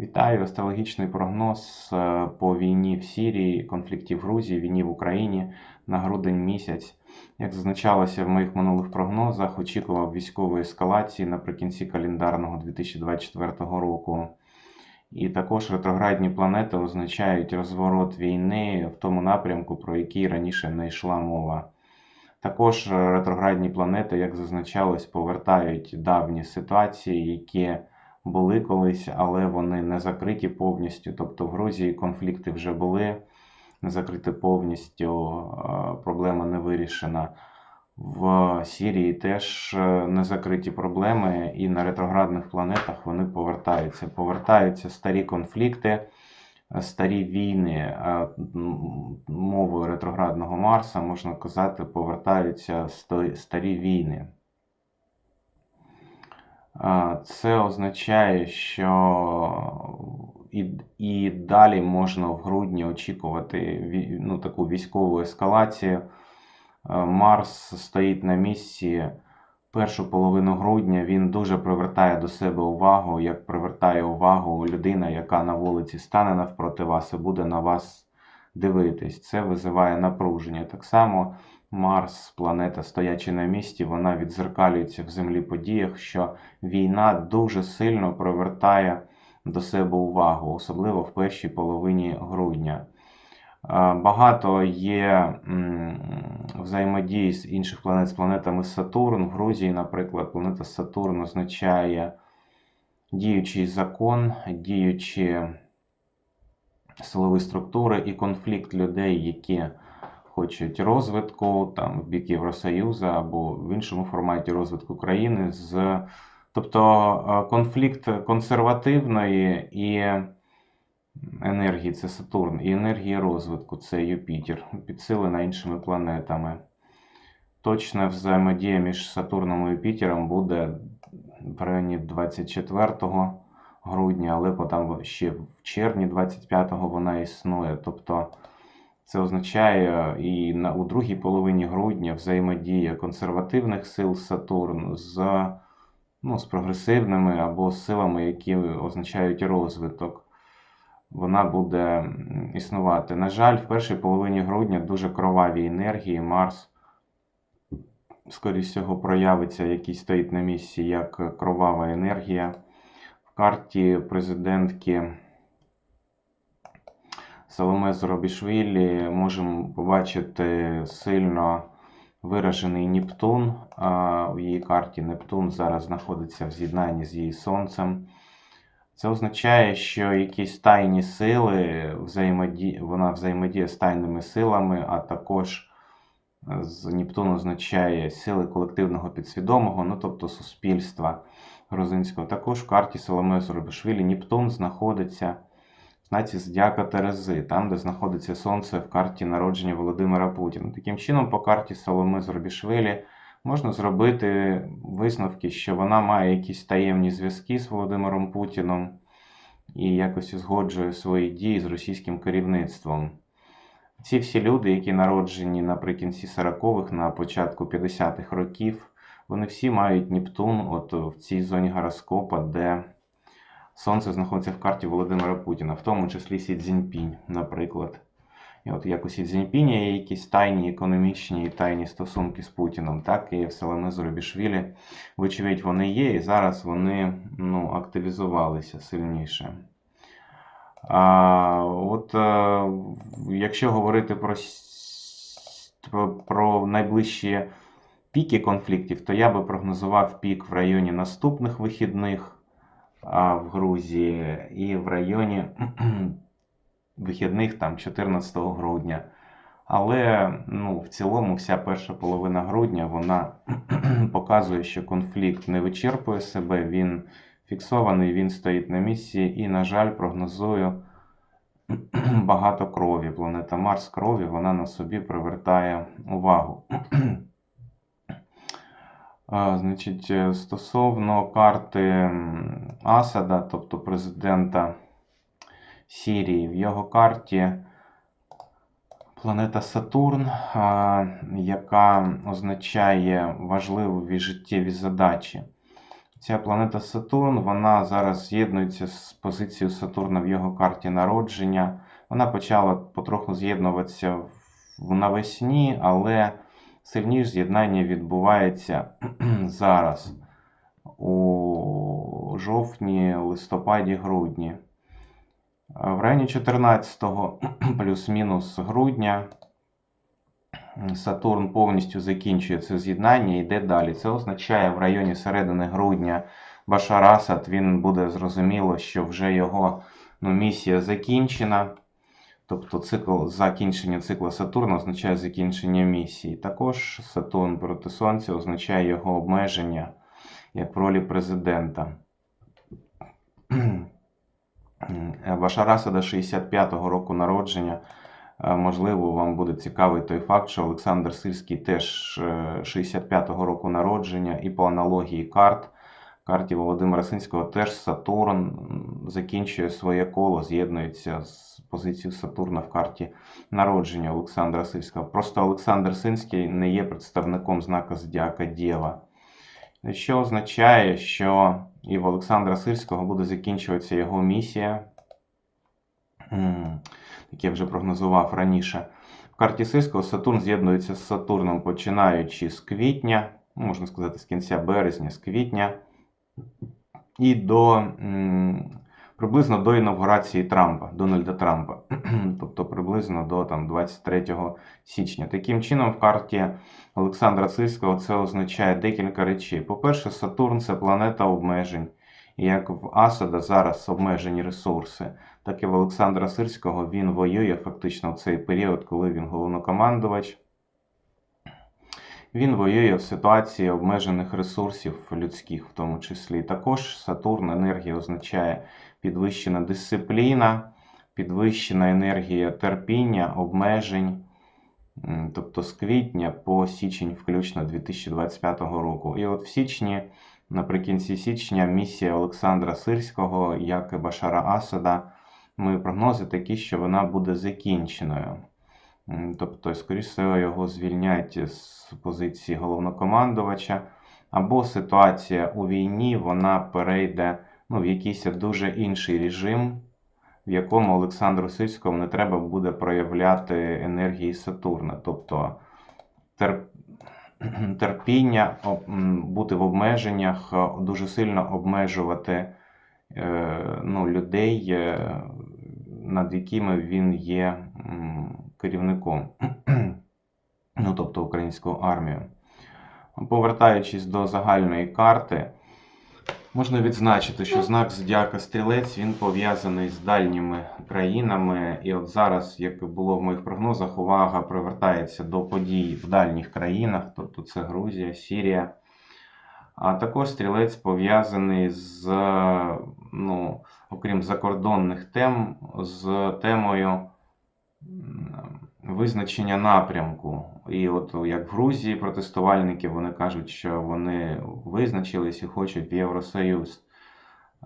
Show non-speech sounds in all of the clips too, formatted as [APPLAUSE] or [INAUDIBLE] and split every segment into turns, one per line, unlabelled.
Вітаю! Астрологічний прогноз е, по війні в Сірії, конфлікті в Грузії, війні в Україні на грудень місяць. Як зазначалося в моїх минулих прогнозах, очікував військової ескалації наприкінці календарного 2024 року. І також ретроградні планети означають розворот війни в тому напрямку, про який раніше не йшла мова. Також е, ретроградні планети, як зазначалось, повертають давні ситуації, які були колись, але вони не закриті повністю. Тобто в Грузії конфлікти вже були, не закриті повністю, проблема не вирішена. В Сірії теж е, не закриті проблеми, і на ретроградних планетах вони повертаються. Повертаються старі конфлікти, старі війни. Е, Мовою ретроградного Марса, можна казати, повертаються старі війни. Це означає, що і, і далі можна в грудні очікувати ну, таку військову ескалацію. Е, Марс стоїть на місці першу половину грудня. Він дуже привертає до себе увагу, як привертає увагу людина, яка на вулиці стане навпроти вас і буде на вас дивитись. Це визиває напруження. Так само Марс, планета, стоячи на місці, вона відзеркалюється в землі подіях, що війна дуже сильно привертає до себе увагу, особливо в першій половині грудня. Е, Багато є взаємодії з інших планет з планетами Сатурн. В Грузії, наприклад, планета Сатурн означає діючий закон, діючі силові структури і конфлікт людей, які хочуть розвитку там, в бік Євросоюзу або в іншому форматі розвитку країни. з Тобто е, конфлікт консервативної і енергії це Сатурн, і енергії розвитку це Юпітер, підсилена іншими планетами. Точна взаємодія між Сатурном і Юпітером буде в районі 24 грудня, але потім ще в червні 25-го вона існує. Тобто це означає і на, у другій половині грудня взаємодія консервативних сил Сатурн з, ну, з прогресивними або силами, які означають розвиток. Вона буде існувати. На жаль, в першій половині грудня дуже кроваві енергії. Марс, скоріш всього, проявиться, який стоїть на місці, як кровава енергія. В карті президентки Соломе Зоробішвілі можемо побачити сильно виражений Нептун. В її карті Нептун зараз знаходиться в з'єднанні з її сонцем. Це означає, що якісь тайні сили взаємоді... вона взаємодіє з тайними силами, а також з Нептун означає сили колективного підсвідомого, ну тобто суспільства грузинського. Також в карті Соломея Зоробишвілі Нептун знаходиться в знаці Зодіака Терези, там, де знаходиться Сонце в карті народження Володимира Путіна. Таким чином, по карті Соломи Зоробішвілі можна зробити висновки, що вона має якісь таємні зв'язки з Володимиром Путіном і якось узгоджує свої дії з російським керівництвом. Ці всі люди, які народжені наприкінці 40-х, на початку 50-х років, вони всі мають Нептун от в цій зоні гороскопа, де Сонце знаходиться в карті Володимира Путіна, в тому числі Сі Цзіньпінь, наприклад. І от як у Сі Цзіньпіня є якісь тайні економічні і тайні стосунки з Путіном, так і в Селеме Зоробішвілі, вочевидь, вони є, і зараз вони ну, активізувалися сильніше. А, От е, якщо говорити про, про, про найближчі піки конфліктів, то я би прогнозував пік в районі наступних вихідних а, в Грузії і в районі [CLEARS THROAT] вихідних там 14 грудня. Але ну, в цілому вся перша половина грудня вона [CLEARS THROAT] показує, що конфлікт не вичерпує себе, він фіксований, він стоїть на місці і, на жаль, прогнозую [CLEARS THROAT] багато крові. Планета Марс крові вона на собі привертає увагу. Значить, е, стосовно карти Асада, тобто президента Сірії, в його карті планета Сатурн, яка означає важливі життєві задачі. Ця планета Сатурн, вона зараз з'єднується з позицією Сатурна в його карті народження. Вона почала потроху з'єднуватися в- навесні, але сильніше з'єднання відбувається [CLEARS THROAT] зараз у жовтні, листопаді, грудні. В районі 14 [CLEARS THROAT] плюс-мінус грудня Сатурн повністю закінчує це з'єднання і йде далі. Це означає в районі середини грудня Башар Асад, він буде зрозуміло, що вже його ну, місія закінчена. Тобто цикл закінчення цикла Сатурна означає закінчення місії. Також Сатурн проти Сонця означає його обмеження як в ролі президента. Башар Асада 65-го року народження. Е, Можливо, вам буде цікавий той факт, що Олександр Сильський теж е, 65-го року народження, і по аналогії карт, карті Володимира Синського теж Сатурн закінчує своє коло, з'єднується з позицією Сатурна в карті народження Олександра Сильського. Просто Олександр Синський не є представником знака Зодіака Дєва. Що означає, що і в Олександра Сильського буде закінчуватися його місія, як я вже прогнозував раніше. В карті Сильського Сатурн з'єднується з Сатурном починаючи з квітня, ну, можна сказати, з кінця березня, з квітня, і до приблизно до інавгурації Трампа, Дональда Трампа, [CLEARS THROAT] тобто приблизно до там, 23 січня. Таким чином, в карті Олександра Сильського це означає декілька речей. По-перше, Сатурн це планета обмежень. І як в Асада зараз обмежені ресурси, так і в Олександра Сирського він воює фактично в цей період, коли він головнокомандувач. Він воює в ситуації обмежених ресурсів людських, в тому числі. Також Сатурн енергія означає підвищена дисципліна, підвищена енергія терпіння, обмежень. Тобто з квітня по січень, включно 2025 року. І от в січні, наприкінці січня, місія Олександра Сирського, як і Башара Асада, мої прогнози такі, що вона буде закінченою. Тобто, скоріш всього, його звільнять з позиції головнокомандувача, або ситуація у війні вона перейде ну, в якийсь дуже інший режим, в якому Олександру Сильському не треба буде проявляти енергії Сатурна. Тобто тер... [CLEARS THROAT] терпіння, бути в обмеженнях, е, дуже сильно обмежувати е, ну, людей, е, над якими він є керівником, [CLEARS THROAT] ну, тобто українську армію. Повертаючись до загальної карти, можна відзначити, що знак Зодіака Стрілець він пов'язаний з дальніми країнами. І от зараз, як було в моїх прогнозах, увага привертається до подій в дальніх країнах, тобто це Грузія, Сірія. А також стрілець пов'язаний з, ну, окрім закордонних тем, з темою визначення напрямку. І от як в Грузії протестувальники вони кажуть, що вони визначились і хочуть в Євросоюз.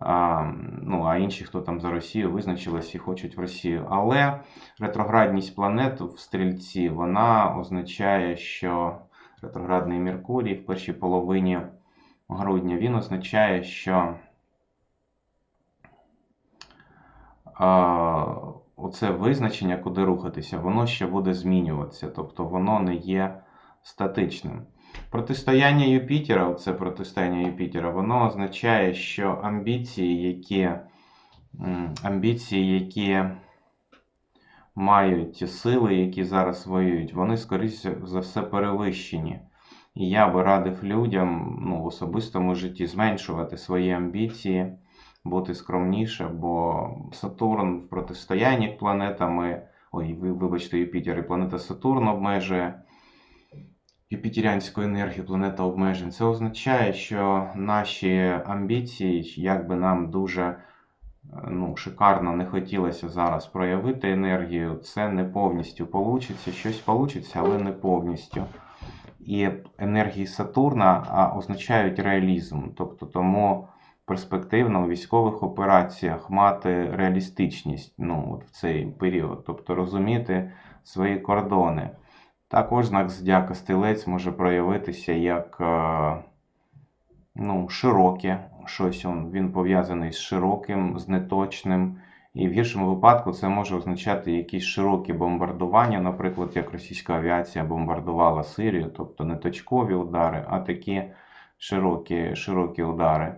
А, ну, а інші, хто там за Росію, визначились і хочуть в Росію. Але ретроградність планет в стрільці вона означає, що ретроградний Меркурій в першій половині грудня він означає, що оце визначення, куди рухатися, воно ще буде змінюватися, тобто воно не є статичним. Протистояння Юпітера, це протистояння Юпітера, воно означає, що амбіції, які, амбіції, які мають ті сили, які зараз воюють, вони, скоріше за все, перевищені. І я би радив людям ну, в особистому житті зменшувати свої амбіції, бути скромніше, бо Сатурн в протистоянні планетами, ой, вибачте, Юпітер і планета Сатурн обмежує юпітеріанську енергію, планета обмежень. Це означає, що наші амбіції, як би нам дуже ну, шикарно не хотілося зараз проявити енергію, це не повністю получиться. Щось получиться, але не повністю. І енергії Сатурна означають реалізм. Тобто тому перспективно у військових операціях мати реалістичність ну, от в цей період, тобто розуміти свої кордони. Також знак Зодіака Стрілець може проявитися як е, ну, широке, щось він пов'язаний з широким, з неточним. І в гіршому випадку це може означати якісь широкі бомбардування, наприклад, як російська авіація бомбардувала Сирію, тобто не точкові удари, а такі широкі, широкі удари.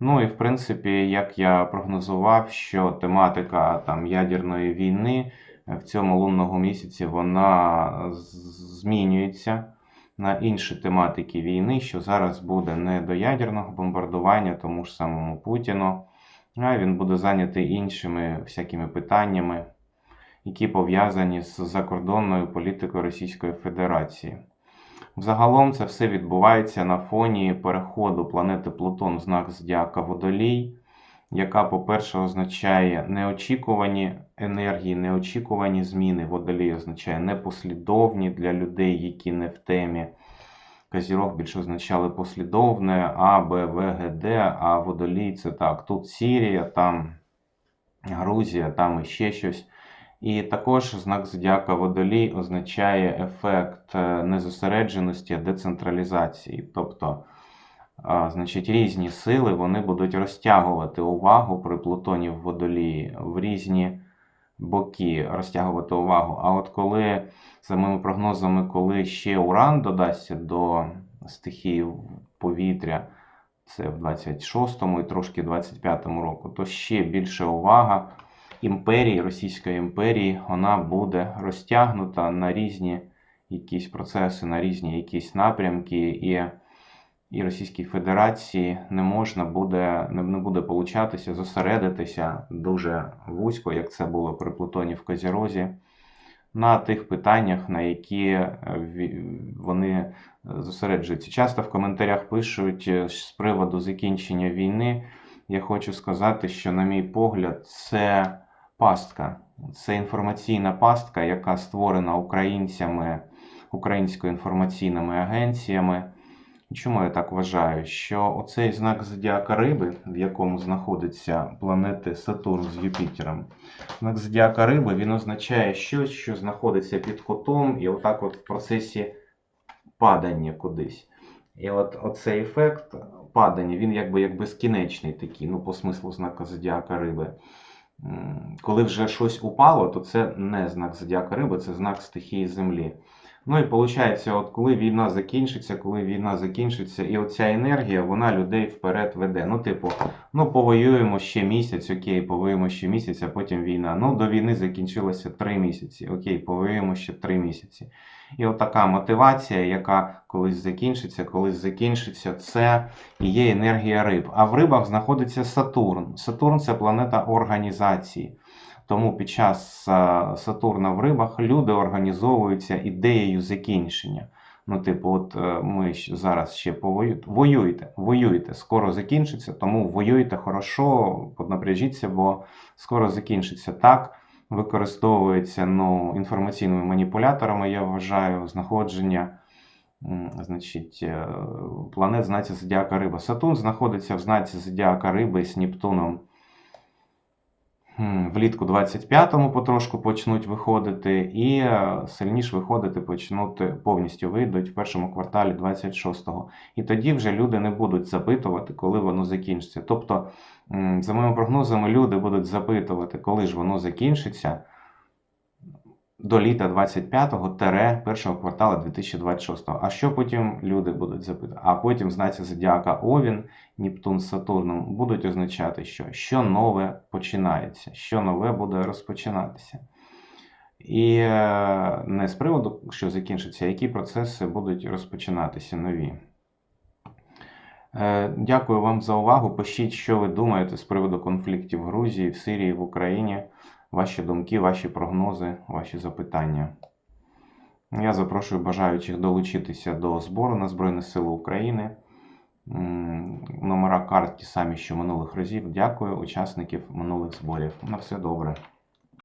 Ну і в принципі, як я прогнозував, що тематика там ядерної війни е, в цьому лунному місяці вона змінюється на інші тематики війни, що зараз буде не до ядерного бомбардування тому ж самому Путіну, а він буде зайнятий іншими всякими питаннями, які пов'язані з закордонною політикою Російської Федерації. Взагалом це все відбувається на фоні переходу планети Плутон в знак Зодіака Водолій, яка, по-перше, означає неочікувані енергії, неочікувані зміни. Водолій означає непослідовні для людей, які не в темі. Козірог більше означали послідовне, А, Б, В, Г, Д, а водолій це так. Тут Сірія, там Грузія, там іще щось. І також знак зодіака Водолій означає ефект е, незосередженості, децентралізації. Тобто, значить, різні сили вони будуть розтягувати увагу при Плутоні в Водолії в різні боки, розтягувати увагу. А от коли, за моїми прогнозами, коли ще Уран додасться до стихії повітря, це в 26-му і трошки 25-му року, то ще більше увага імперії, Російської імперії, вона буде розтягнута на різні якісь процеси, на різні якісь напрямки, і, і Російській Федерації не можна буде, не, не буде получатися зосередитися дуже вузько, як це було при Плутоні в Козірозі, на тих питаннях, на які е, вони зосереджуються. Часто в коментарях пишуть е, з приводу закінчення війни. Я хочу сказати, що, на мій погляд, це пастка. Це інформаційна пастка, яка створена українцями, українсько-інформаційними агенціями. Чому я так вважаю? Що оцей знак зодіака Риби, в якому знаходиться планети Сатурн з Юпітером, знак зодіака Риби він означає щось, що знаходиться під кутом, і отак от в процесі падання кудись. І от оцей ефект падання, він якби як безкінечний такий, ну, по смислу знака зодіака Риби. Коли вже щось упало, то це не знак зодіака Риби, це знак стихії Землі. Ну і виходить, от коли війна закінчиться, коли війна закінчиться, і оця енергія, вона людей вперед веде. Ну, типу, ну повоюємо ще місяць, окей, повоюємо ще місяць, а потім війна. Ну, до війни закінчилося три місяці. Окей, повоюємо ще три місяці. І от така мотивація, яка колись закінчиться, колись закінчиться, це і є енергія риб. А в рибах знаходиться Сатурн. Сатурн це планета організації. Тому під час Сатурна в рибах люди організовуються ідеєю закінчення. Ну, типу, от е, ми зараз ще повоюєте. Воюйте, воюйте, скоро закінчиться, тому воюйте хорошо, поднапряжіться, бо скоро закінчиться так. Використовується ну, інформаційними маніпуляторами, я вважаю, знаходження значить, е, планет знаці Зодіака Риба. Сатурн знаходиться в знаці Зодіака Риби з Нептуном. Влітку 25-му потрошку почнуть виходити, і е, сильніше виходити почнуть повністю вийдуть в першому кварталі 26-го. І тоді вже люди не будуть запитувати, коли воно закінчиться. Тобто, за моїми прогнозами, люди будуть запитувати, коли ж воно закінчиться до літа 25-го тере першого кварталу 2026-го. А що потім люди будуть запитувати? А потім знаці зодіака Овін, Нептун з Сатурном будуть означати, що що нове починається, що нове буде розпочинатися. І е, не з приводу, що закінчиться, які процеси будуть розпочинатися нові. Е, Дякую вам за увагу. Пишіть, що ви думаєте з приводу конфліктів в Грузії, в Сирії, в Україні. Ваші думки, ваші прогнози, ваші запитання. Я запрошую бажаючих долучитися до збору на Збройні Сили України. Номера карт ті самі, що минулих разів. Дякую учасників минулих зборів. На все добре.